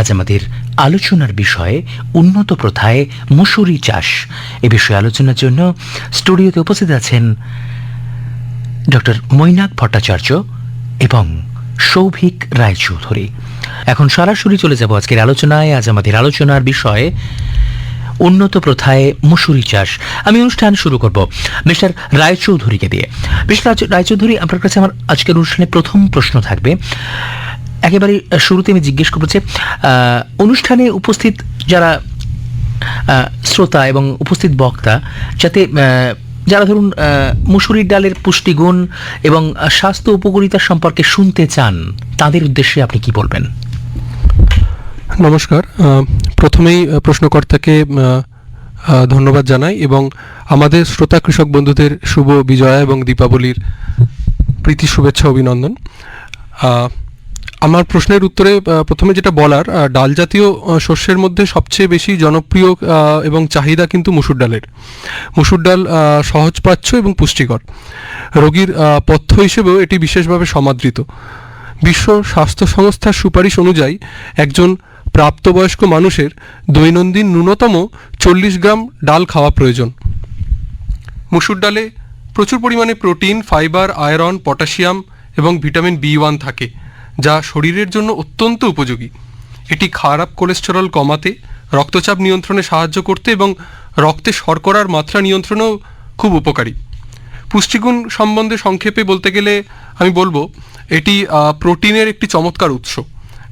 আজ আমাদের আলোচনার বিষয়ে উন্নত প্রথায় মুসুরি চাষ। এ বিষয়ে আলোচনার জন্য স্টুডিওতে উপস্থিত আছেন ডক্টর মৈনাক ভট্টাচার্য এবং সৌভিক রায়চৌধুরী। এখন সরাসরি চলে যাব আজকের আলোচনায়। আজ আমাদের আলোচনার বিষয়ে উন্নত প্রথায় মুসুরি চাষ। আমি অনুষ্ঠান শুরু করব মিস্টার রায়চৌধুরীকে দিয়ে। মিস্টার রায়- রায়চৌধুরী, আপনার কাছে আমার আজকের অনুষ্ঠানে প্রথম প্রশ্ন থাকবে একেবারে শুরুতে আমি জিজ্ঞেস করব যে অনুষ্ঠানে উপস্থিত যারা শ্রোতা এবং উপস্থিত বক্তা, যাতে যারা ধরুন মুসুরির ডালের পুষ্টিগুণ এবং স্বাস্থ্য উপকারিতা সম্পর্কে শুনতে চান, তাদের উদ্দেশ্যে আপনি কি বলবেন? নমস্কার। প্রথমেই প্রশ্নকর্তাকে ধন্যবাদ জানাই এবং আমাদের শ্রোতা কৃষক বন্ধুদের শুভ বিজয়া এবং দীপাবলির প্রীতি শুভেচ্ছা, অভিনন্দন। আমার প্রশ্নের উত্তরে প্রথমে যেটা বলার ডাল জাতীয় শস্যের মধ্যে সবচেয়ে বেশি জনপ্রিয় এবং চাহিদা কিন্তু মুসুর ডালের। মুসুর ডাল সহজপাচ্য এবং পুষ্টিকর। রোগীর পথ্য হিসেবেও এটি বিশেষভাবে সমাদৃত। বিশ্ব স্বাস্থ্য সংস্থার সুপারিশ অনুযায়ী একজন প্রাপ্তবয়স্ক মানুষের দৈনন্দিন ন্যূনতম চল্লিশ গ্রাম ডাল খাওয়া প্রয়োজন। মুসুর ডালে প্রচুর পরিমাণে প্রোটিন, ফাইবার, আয়রন, পটাশিয়াম এবং ভিটামিন বি ওয়ান থাকে। যা শরীরের জন্য অত্যন্ত উপযোগী। এটি খারাপ কোলেস্টেরল কমাতে, রক্তচাপ নিয়ন্ত্রণে সাহায্য করতে এবং রক্তে শর্করার মাত্রা নিয়ন্ত্রণেও খুব উপকারী। পুষ্টিগুণ সম্বন্ধে সংক্ষেপে বলতে গেলে আমি বলব, এটি প্রোটিনের একটি চমৎকার উৎস।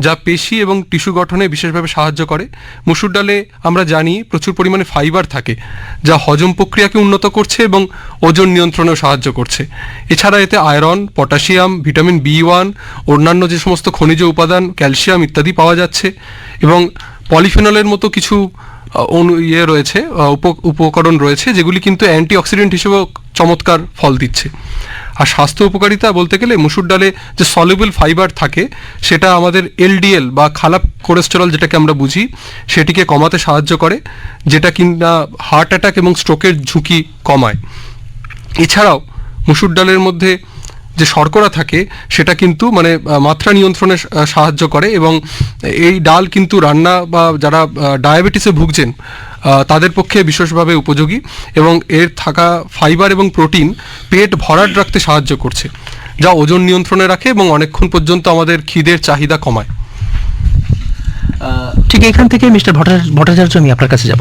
যা পেশি এবং টিস্যু গঠনে বিশেষভাবে সাহায্য করে। মুসুর ডালে আমরা জানি প্রচুর পরিমাণে ফাইবার থাকে, যা হজম প্রক্রিয়াকে উন্নত করছে এবং ওজন নিয়ন্ত্রণেও সাহায্য করছে। এছাড়া এতে iron, potassium, vitamin B one, অন্যান্য যে সমস্ত খনিজ উপাদান, ক্যালসিয়াম ইত্যাদি পাওয়া যাচ্ছে এবং পলিফেনলের মতো কিছু অনু ইয়ে রয়েছে উপ- উপকরণ রয়েছে, যেগুলি কিন্তু অ্যান্টিঅক্সিডেন্ট হিসেবেও চমৎকার ফল দিচ্ছে। আর স্বাস্থ্য উপকারিতা বলতে গেলে মুসুর ডালে যে সলিউবল ফাইবার থাকে, সেটা আমাদের এলডিএল বা খারাপ কোলেস্টেরল যেটাকে আমরা বুঝি, সেটিকে কমাতে সাহায্য করে, যেটা কিনা হার্ট অ্যাটাক এবং স্ট্রোকের ঝুঁকি কমায়। এছাড়াও মুসুর ডালের মধ্যে যে শর্করা থাকে, সেটা কিন্তু মানে মাত্রা নিয়ন্ত্রণে সাহায্য করে এবং এই ডাল কিন্তু রান্না বা যারা ডায়াবেটিসে ভুগছেন তাদের পক্ষে বিশেষভাবে উপযোগী এবং এর থাকা ফাইবার এবং প্রোটিন পেট ভরাট রাখতে সাহায্য করছে, যা ওজন নিয়ন্ত্রণে রাখে এবং অনেকক্ষণ পর্যন্ত আমাদের খিদের চাহিদা কমায়। ঠিক এখান থেকে মিস্টার ভট্টাচার্য, আমি আপনার কাছে যাব।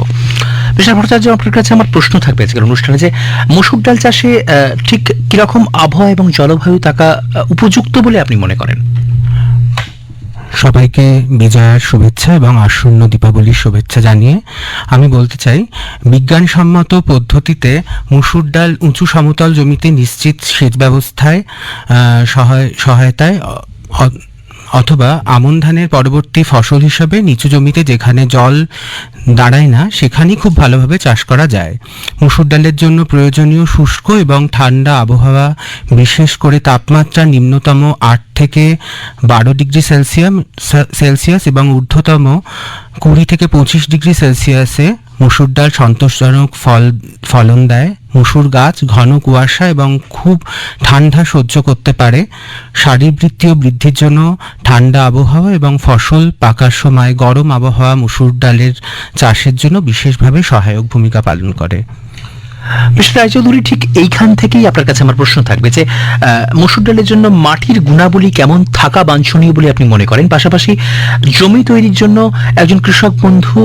মিস্টার ভট্টাচার্য, আপনার কাছে আমার প্রশ্ন থাকবে আজকের অনুষ্ঠানে যে, মুসুর ডাল চাষে ঠিক কীরকম আবহাওয়া এবং জলবায়ু থাকা উপযুক্ত বলে আপনি মনে করেন? সবাইকে বিজয়ার শুভেচ্ছা এবং আসন্ন দীপাবলির শুভেচ্ছা জানিয়ে আমি বলতে চাই, বিজ্ঞানসম্মত পদ্ধতিতে মুসুর ডাল উঁচু সমতল জমিতে নিশ্চিত সেচ ব্যবস্থায় সহায়, সহায়তায় অথবা আমন ধানের পরবর্তী ফসল হিসাবে নিচু জমিতে যেখানে জল দাঁড়ায় না, সেখানেই খুব ভালোভাবে চাষ করা যায়। মুসুর ডালের জন্য প্রয়োজনীয় শুষ্ক এবং ঠান্ডা আবহাওয়া, বিশেষ করে তাপমাত্রা নিম্নতম আট থেকে বারো ডিগ্রি সেলসিয়াম সেলসিয়াস এবং ঊর্ধ্বতম কুড়ি থেকে পঁচিশ ডিগ্রি সেলসিয়াসে মুসুর ডাল সন্তোষজনক ফল ফলন দেয়। মুসুর গাছ, ঘন কুয়াশা এবং খুব ঠান্ডা সহ্য করতে পারে। শারীরবৃত্তীয় বৃদ্ধির জন্য ঠান্ডা আবহাওয়া এবং ফসল পাকার সময় গরম আবহাওয়া মুসুর ডালের চাষের জন্য বিশেষভাবে সহায়ক ভূমিকা পালন করে। মিস্টার রায়চৌধুরী ঠিক এইখান থেকেই আপনার কাছে আমার প্রশ্ন থাকবে যে মসুর ডালের জন্য মাটির গুণাবলী কেমন থাকা বাঞ্ছনীয় বলে আপনি মনে করেন? পাশাপাশি জমি তৈরির জন্য একজন কৃষক বন্ধু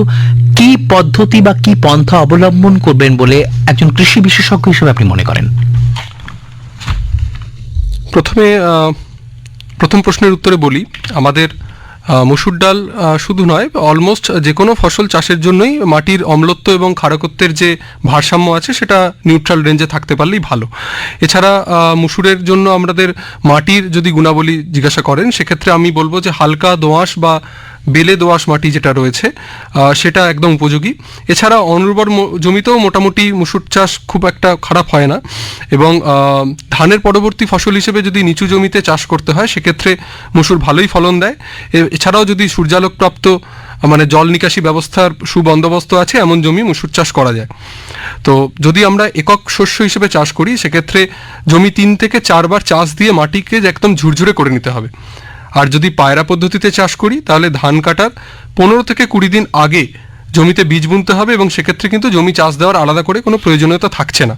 কি পদ্ধতি বা কি পন্থা অবলম্বন করবেন বলে একজন কৃষি বিশেষজ্ঞ হিসেবে আপনি মনে করেন? প্রথমে প্রথম প্রশ্নের উত্তরে বলি, আমাদের মসুর ডাল শুধু নয় অলমোস্ট যে কোনো ফসল চাষের জন্যই মাটির অম্লত্ব এবং ক্ষারকত্বের যে ভারসাম্য আছে, সেটা নিউট্রাল রেঞ্জে থাকতে পারলেই ভালো। এছাড়া মুসুরের জন্য আমাদের মাটির যদি গুণাবলী জিজ্ঞাসা করেন, সেক্ষেত্রে আমি বলব যে হালকা দোআঁশ বা বেলে দোআঁশ মাটি যেটা রয়েছে সেটা একদম উপযোগী। এছাড়া অনুর্বর জমিতেও মোটামুটি মুসুর চাষ খুব একটা খারাপ হয় না এবং ধানের পরবর্তী ফসল হিসেবে যদি নিচু জমিতে চাষ করতে হয়, সেক্ষেত্রে মুসুর ভালোই ফলন দেয়। এছাড়াও যদি সূর্যালোকপ্রাপ্ত মানে জল নিকাশি ব্যবস্থার সুবন্দোবস্ত আছে, এমন জমি মুসুর চাষ করা যায়। তো যদি আমরা একক শস্য হিসেবে চাষ করি, সেক্ষেত্রে জমি তিন থেকে চারবার চাষ দিয়ে মাটিকে একদম ঝুরঝুরে করে নিতে হবে। আর যদি পায়রা পদ্ধতিতে চাষ করি, তাহলে ধান কাটার পনেরো থেকে কুড়ি দিন আগে জমিতে বীজ বুনতে হবে এবং সেক্ষেত্রে কিন্তু জমি চাষ দেওয়ার আলাদা করে কোনো প্রয়োজনীয়তা থাকছে না।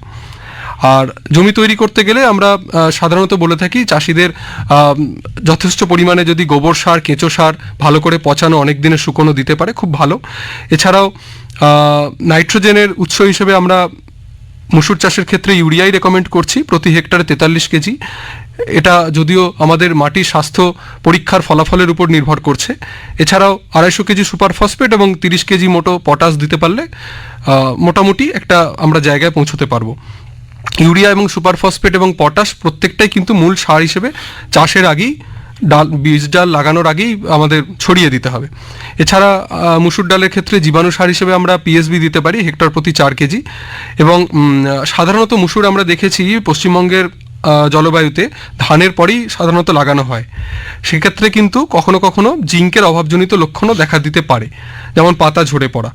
আর জমি তৈরি করতে গেলে আমরা সাধারণত বলে থাকি চাষিদের যথেষ্ট পরিমাণে যদি গোবর সার, কেঁচো সার ভালো করে পচানো অনেক দিনের শুকনো দিতে পারে, খুব ভালো। এছাড়াও নাইট্রোজেনের উৎস হিসেবে আমরা মুসুর চাষের ক্ষেত্রে ইউরিয়াই রেকমেন্ড করছি, প্রতি হেক্টরে তেতাল্লিশ কেজি। এটা যদিও আমাদের মাটির স্বাস্থ্য পরীক্ষার ফলাফলের উপর নির্ভর করছে। এছাড়াও আড়াইশো কেজি সুপার ফসফেট এবং তিরিশ কেজি মোটো পটাশ দিতে পারলে মোটামুটি একটা আমরা জায়গায় পৌঁছতে পারব। ইউরিয়া এবং সুপার ফসফেট এবং পটাশ প্রত্যেকটাই কিন্তু মূল সার হিসেবে চাষের আগেই ডাল, বীজ ডাল লাগানোর আগেই আমাদের ছড়িয়ে দিতে হবে। এছাড়া মুসুর ডালের ক্ষেত্রে জীবাণু সার হিসেবে আমরা পিএসবি দিতে পারি, হেক্টর প্রতি চার কেজি। এবং সাধারণত মুসুর আমরা দেখেছি পশ্চিমবঙ্গের জলবায়ুতে ধানের পরেই সাধারণত লাগানো হয়। সেক্ষেত্রে কিন্তু কখনো কখনো জিঙ্কের অভাবজনিত লক্ষণও দেখা দিতে পারে, যেমন পাতা ঝরে পড়া।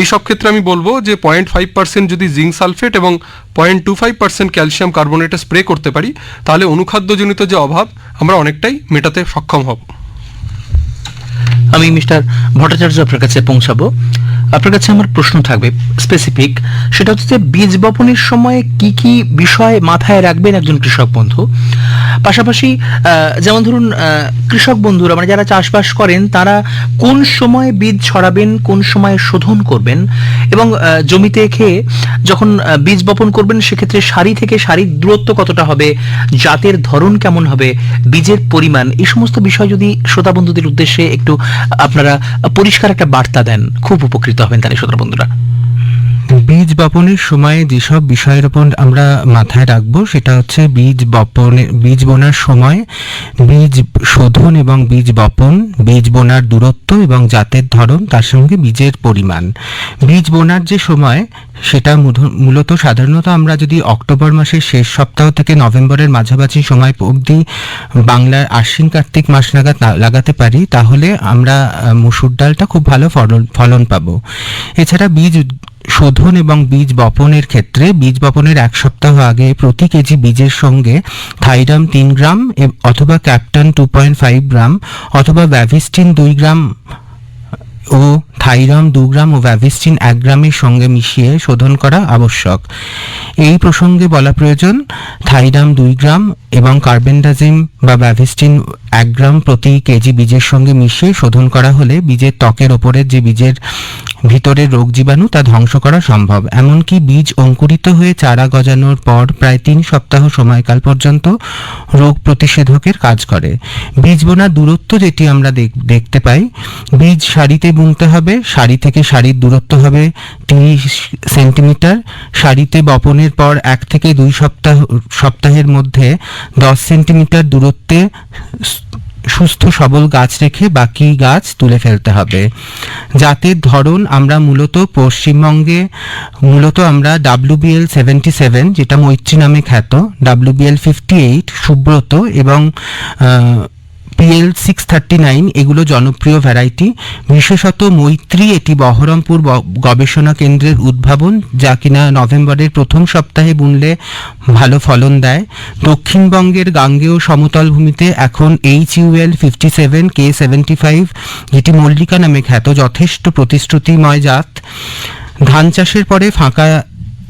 এই সব ক্ষেত্রে আমি বলব যে পয়েন্ট ফাইভ পার্সেন্ট যদি জিঙ্ক সালফেট এবং point two five percent calcium কার্বোনেটে spray করতে পারি, তাহলে অনুখাদ্যজনিত যে অভাব, আমরা অনেকটাই মেটাতে সক্ষম হব। আমি মিস্টার ভট্টাচার্য আপনার কাছে পৌঁছাবো। আপনার কাছে আমার প্রশ্ন থাকবে স্পেসিফিক সেটা হচ্ছে বীজ বপনের সময় কি কি বিষয় মাথায় রাখবেন একজন কৃষক বন্ধু? পাশাপাশি যেমন ধরুন কৃষক বন্ধুরা মানে যারা চাষবাস করেন, তারা কোন সময় বীজ ছড়াবেন, কোন সময় শোধন করবেন? এবং জমিতে খেয়ে যখন বীজ বপন করবেন, সেক্ষেত্রে সারি থেকে সারির দূরত্ব কতটা হবে? জাতের ধরন কেমন হবে? বীজের পরিমাণ? এই সমস্ত বিষয় যদি শ্রোতা বন্ধুদের উদ্দেশ্যে একটু আপনারা পরিষ্কার একটা বার্তা দেন। খুব উপকৃত হবেন তাহলে শ্রোতা বন্ধুরা। বীজ বপনের সময় যেসব বিষয়ের উপর আমরা মাথায় রাখব, সেটা হচ্ছে বীজ বপনের বীজ বোনার সময় বীজ শোধন এবং বীজ বপন, বীজ বোনার দূরত্ব এবং জাতের ধরন, তার সঙ্গে বীজের পরিমাণ। বীজ বোনার যে সময়, সেটা মূলত সাধারণত আমরা যদি অক্টোবর মাসের শেষ সপ্তাহ থেকে নভেম্বরের মাঝামাঝি সময় অবধি বাংলার আশ্বিন কার্তিক মাস নাগাদ লাগাতে পারি, তাহলে আমরা মুসুর ডালটা খুব ভালো ফলন ফলন পাবো। এছাড়া বীজ শোধন এবং বীজ বপনের ক্ষেত্রে বীজ বপনের এক সপ্তাহ আগে প্রতি কেজি বীজের সঙ্গে থাইরাম তিন গ্রাম অথবা captan two point five gram অথবা ভ্যাভিস্টিন দুই গ্রাম ও থাইরাম দু গ্রাম ও ভ্যাভিস্টিন এক গ্রামের সঙ্গে মিশিয়ে শোধন করা আবশ্যক। এই প্রসঙ্গে বলা প্রয়োজন, থাইরাম দুই গ্রাম এবং কার্বেন্ডাজিম বা ভ্যাভিস্টিন এক গ্রাম প্রতি কেজি বীজের সঙ্গে মিশিয়ে শোধন করা হলে বীজের ত্বকের ওপরের যে বীজের ভিতরের রোগ জীবাণু তা ধ্বংস করা সম্ভব। এমনকি বীজ অঙ্কুরিত হয়ে চারা গজানোর পর প্রায় তিন সপ্তাহ সময়কাল পর্যন্ত রোগ প্রতিষেধকের কাজ করে। বীজ বোনার দূরত্ব যেটি আমরা দেখ- দেখতে পাই, বীজ সারিতে বুনতে হবে, সারি থেকে সারির দূরত্ব হবে তিরিশ সেন্টিমিটার, সারিতে বপনের পর এক থেকে দুই সপ্তাহ, সপ্তাহের মধ্যে দশ সেন্টিমিটার দূরত্বে সুস্থ সবল গাছ রেখে বাকি গাছ তুলে ফেলতে হবে। জাতের ধরন আমরা মূলত পশ্চিমবঙ্গে, মূলত আমরা ডাব্লিউবিএল সেভেন্টি সেভেন যেটা মৈত্রী নামে খ্যাত ডাব্লিউবিএল ফিফটি এইট সুব্রত এবং পিএল সিক্স থার্টি নাইন এগুলো জনপ্রিয় ভ্যারাইটি বিশেষত মৈত্রী, এটি বহরমপুর গবেষণা কেন্দ্রের উদ্ভাবন, যা কিনা নভেম্বরের প্রথম সপ্তাহে বুনলে ভালো ফলন দেয়। দক্ষিণবঙ্গের গাঙ্গেয় সমতল ভূমিতে এখন এইচ ইউএল ফিফটি সেভেন কে সেভেন্টি ফাইভ যেটি মল্লিকা নামে খ্যাত, যথেষ্ট প্রতিশ্রুতিময় জাত। ধান চাষের পরে ফাঁকা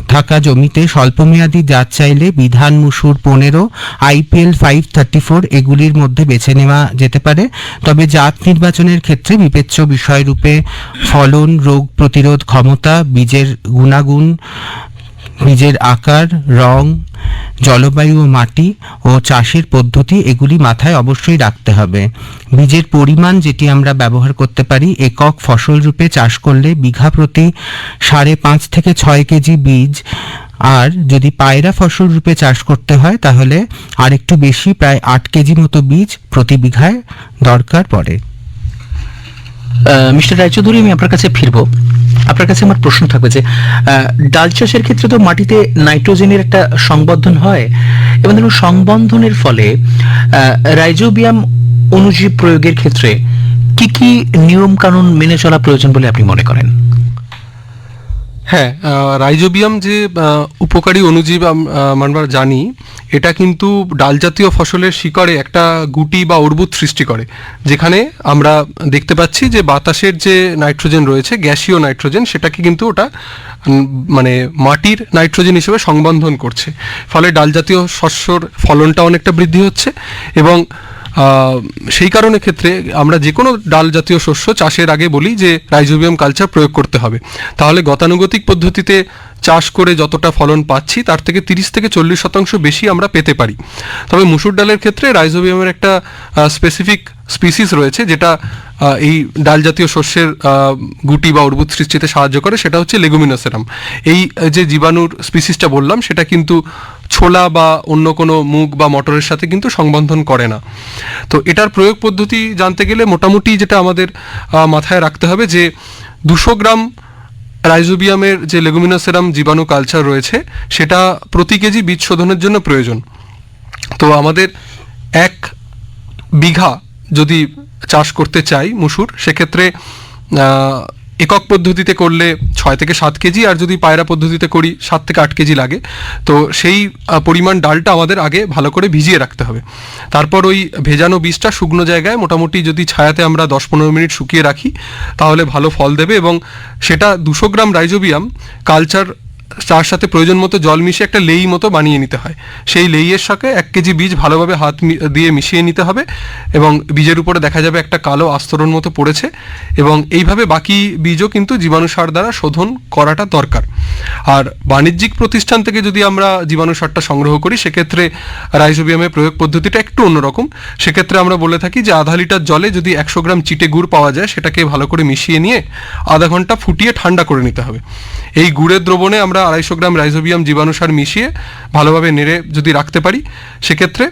থাকা জমিতে স্বল্পমেয়াদী জাত চাইলে বিধান মুসুর পনেরো আইপিএল ফাইভ থার্টি ফোর এগুলির মধ্যে বেছে নেওয়া যেতে পারে। তবে জাত নির্বাচনের ক্ষেত্রে বিবেচ্য বিষয়রূপে ফলন, রোগ প্রতিরোধ ক্ষমতা, বীজের গুণাগুণ বীজের আকার, রং, জলবায়ু ও মাটি ও চাষের পদ্ধতি এগুলি মাথায় অবশ্যই রাখতে হবে। বীজের পরিমাণ যেটি আমরা ব্যবহার করতে পারি একক ফসল রূপে চাষ করলে বিঘা প্রতি সাড়ে পাঁচ থেকে ছয় কেজি বীজ আর যদি পায়রা ফসল রূপে চাষ করতে হয় তাহলে আর একটু বেশি প্রায় আট কেজি মতো বীজ প্রতি বিঘায় দরকার পড়ে। মিস্টার রায়চৌধুরী, আমি আপনার কাছে ফিরবো। আপনার কাছে আমার প্রশ্ন থাকবে যে ডাল চাষের ক্ষেত্রে তো মাটিতে নাইট্রোজেনের একটা সংবর্ধন হয়। এবং ধরুন, সংবন্ধনের ফলে রাইজোবিয়াম অনুজীব প্রয়োগের ক্ষেত্রে কি কি নিয়ম কানুন মেনে চলা প্রয়োজন বলে আপনি মনে করেন? হ্যাঁ রাইজোবিয়াম যে উপকারী আহ, আমরা জানি এটা কিন্তু ডাল জাতীয় ফসলের শিকড়ে একটা গুটি বা অর্বুদ সৃষ্টি করে যেখানে আমরা দেখতে পাচ্ছি যে বাতাসের যে নাইট্রোজেন রয়েছে গ্যাসীয় নাইট্রোজেন সেটাকে কিন্তু ওটা মানে মাটির নাইট্রোজেন হিসেবে সংবন্ধন করছে। ফলে ডাল জাতীয় শস্যর ফলনটা অনেকটা বৃদ্ধি হচ্ছে এবং সেই কারণে ক্ষেত্রে আমরা যে কোনো ডাল জাতীয় শস্য চাষের আগে বলি যে রাইজোবিয়াম কালচার প্রয়োগ করতে হবে। তাহলে গতানুগতিক পদ্ধতিতে চাষ করে যতটা ফলন পাচ্ছি, তার থেকে তিরিশ থেকে চল্লিশ শতাংশ বেশি আমরা পেতে পারি। তবে মুসুর ডালের ক্ষেত্রে রাইজোবিয়ামের একটা স্পেসিফিক স্পিসিস রয়েছে, যেটা এই ডাল জাতীয় শস্যের গুটি বা অর্বুদ সৃষ্টিতে সাহায্য করে, সেটা হচ্ছে লেগুমিনোসেরাম। এই যে জীবাণুর স্পিসিসটা বললাম, সেটা কিন্তু ছোলা বা অন্য কোনো মুগ বা মটরের সাথে কিন্তু সংবন্ধন করে না। তো এটার প্রয়োগ পদ্ধতি জানতে গেলে মোটামুটি যেটা আমাদের মাথায় রাখতে হবে যে দুশো গ্রাম রাইজোবিয়ামের যে লেগুমিনোসেরাম জীবাণু কালচার রয়েছে, সেটা প্রতি কেজি বীজ শোধনের জন্য প্রয়োজন। তো আমাদের এক বিঘা যদি চাষ করতে চাই মুসুর, সেক্ষেত্রে একক পদ্ধতিতে করলে ছয় থেকে সাত কেজি, আর যদি পায়রা পদ্ধতিতে করি সাত থেকে আট কেজি লাগে। তো সেই পরিমাণ ডালটা আমাদের আগে ভালো করে ভিজিয়ে রাখতে হবে। তারপর ওই ভেজানো বীজটা শুকনো জায়গায় মোটামুটি যদি ছায়াতে আমরা দশ পনেরো মিনিট শুকিয়ে রাখি, তাহলে ভালো ফল দেবে এবং সেটা দুশো গ্রাম রাইজোবিয়াম, কালচার তার সাথে প্রয়োজন মতো জল মিশিয়ে একটা লেই মতো বানিয়ে নিতে হয়। সেই লেইয়ের সাথে এক কেজি বীজ ভালোভাবে হাত দিয়ে মিশিয়ে নিতে হবে এবং বীজের উপরে দেখা যাবে একটা কালো আস্তরণ মতো পড়েছে এবং এইভাবে বাকি বীজও কিন্তু জীবাণু সার দ্বারা শোধন করাটা দরকার। আর বাণিজ্যিক প্রতিষ্ঠান থেকে যদি আমরা জীবাণু সারটা সংগ্রহ করি, সেক্ষেত্রে রাইজোবিয়ামের প্রয়োগ পদ্ধতিটা একটু অন্যরকম। সেক্ষেত্রে আমরা বলে থাকি যে আধা লিটার জলে যদি একশো গ্রাম চিটে গুড় পাওয়া যায়, সেটাকে ভালো করে মিশিয়ে নিয়ে আধা ঘণ্টা ফুটিয়ে ঠান্ডা করে নিতে হবে। এই গুড়ের দ্রবণে আমরা আড়াইশো গ্রাম রাইজোবিয়াম জীবাণুসার মিশিয়ে ভালোভাবে নেড়ে যদি রাখতে পারি, সেক্ষেত্রে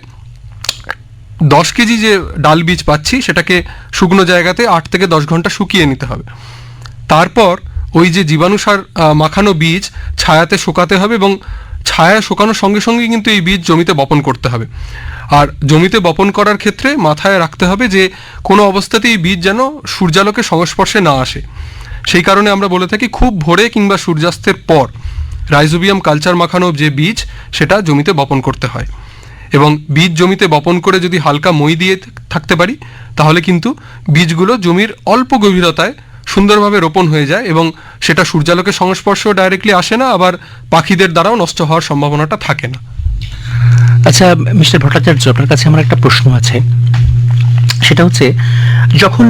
দশ কেজি যে ডাল বীজ পাচ্ছি, সেটাকে শুকনো জায়গাতে আট থেকে দশ ঘণ্টা শুকিয়ে নিতে হবে। তারপর ওই যে জীবাণুসার মাখানো বীজ ছায়াতে শুকাতে হবে এবং ছায়া শুকানোর সঙ্গে সঙ্গে কিন্তু এই বীজ জমিতে বপন করতে হবে। আর জমিতে বপন করার ক্ষেত্রে মাথায় রাখতে হবে যে, কোনো অবস্থাতেই বীজ যেন সূর্যালোকের সংস্পর্শে না আসে। সেই কারণে আমরা বলে থাকি, খুব ভোরে কিংবা সূর্যাস্তের পর রাইজোবিয়াম কালচার মাখানো যে বীজ, সেটা জমিতে বপন করতে হয়। এবং বীজ জমিতে বপন করে যদি হালকা মই দিয়ে থাকতে পারি, তাহলে কিন্তু বীজগুলো জমির অল্প গভীরতায় সুন্দরভাবে রোপণ হয়ে যায় এবং সেটা সূর্যালোকের সংস্পর্শ ডাইরেক্টলি আসে না, আবার পাখিদের দ্বারাও নষ্ট হওয়ার সম্ভাবনাটা থাকে না। আচ্ছা মিস্টার ভট্টাচার্য, আপনার কাছে আমার একটা প্রশ্ন আছে। সেটা হচ্ছে যখন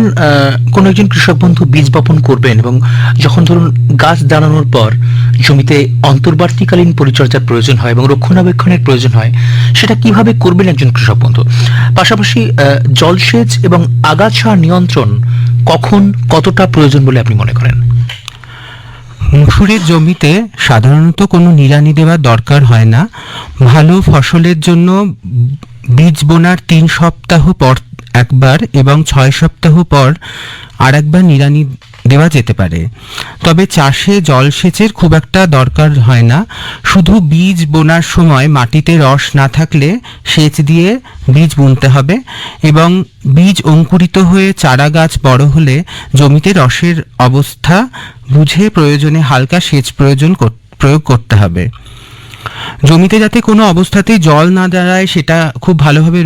কোনো একজন কৃষক বন্ধু বীজ বপন করবেন এবং যখন ধরুন গাছ দাঁড়ানোর পর জমিতে অন্তর্বর্তীকালীন পরিচর্যার প্রয়োজন হয় এবং রক্ষণাবেক্ষণের প্রয়োজন হয়, সেটা কীভাবে করবেন একজন কৃষক বন্ধু? পাশাপাশি জলসেচ এবং আগাছা নিয়ন্ত্রণ কখন কতটা প্রয়োজন বলে আপনি মনে করেন? মুসুরের জমিতে সাধারণত কোনো নিড়ানি দেওয়ার দরকার হয় না। ভালো ফসলের জন্য বীজ বোনার তিন সপ্তাহ পর একবার এবং ছয় সপ্তাহ পর আর একবার নিড়ানি দেওয়া যেতে পারে। তবে চাষে জলসেচের খুব একটা দরকার হয় না। শুধু বীজ বোনার সময় মাটিতে রস না থাকলে সেচ দিয়ে বীজ বুনতে হবে এবং বীজ অঙ্কুরিত হয়ে চারা গাছ বড় হলে জমিতে রসের অবস্থা বুঝে প্রয়োজনে হালকা সেচ প্রয়োজন প্রয়োগ করতে হবে। জমিতে যাতে কোনো অবস্থাতেই জল না দাঁড়ায়, সেটা খুব ভালোভাবে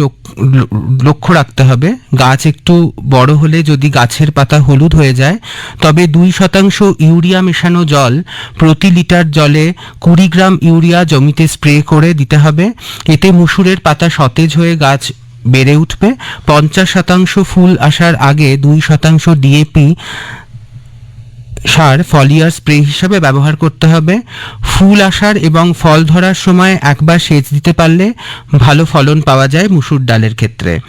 লক্ষ্য রাখতে হবে। গাছ একটু বড় হলে যদি গাছের পাতা হলুদ হয়ে যায়, তবে দুই শতাংশ ইউরিয়া মেশানো জল প্রতি লিটার জলে কুড়ি গ্রাম ইউরিয়া জমিতে স্প্রে করে দিতে হবে। এতে মুসুরের পাতা সতেজ হয়ে গাছ বেড়ে উঠবে। পঞ্চাশ শতাংশ ফুল আসার আগে দুই শতাংশ ডিএপি সার ফলিয়ার স্প্রে হিসাবে ব্যবহার করতে হবে। ফুল আসার এবং ফল ধরার সময় একবার সেচ দিতে পারলে ভালো ফলন পাওয়া যায় মুসুর ডালের ক্ষেত্রে।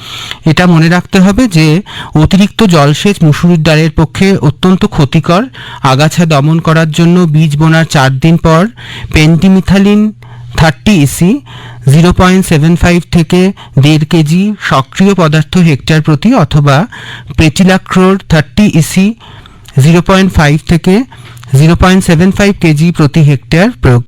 এটা মনে রাখতে হবে যে, অতিরিক্ত জলসেচ মুসুর ডালের পক্ষে অত্যন্ত ক্ষতিকর। আগাছা দমন করার জন্য বীজ বোনার চার দিন পর pendimethalin thirty EC zero point seven five থেকে দেড় কেজি সক্রিয় পদার্থ হেক্টর প্রতি অথবা pretilachlor thirty EC zero point five থেকে zero point seven five kg প্রতি হেক্টর প্রয়োগ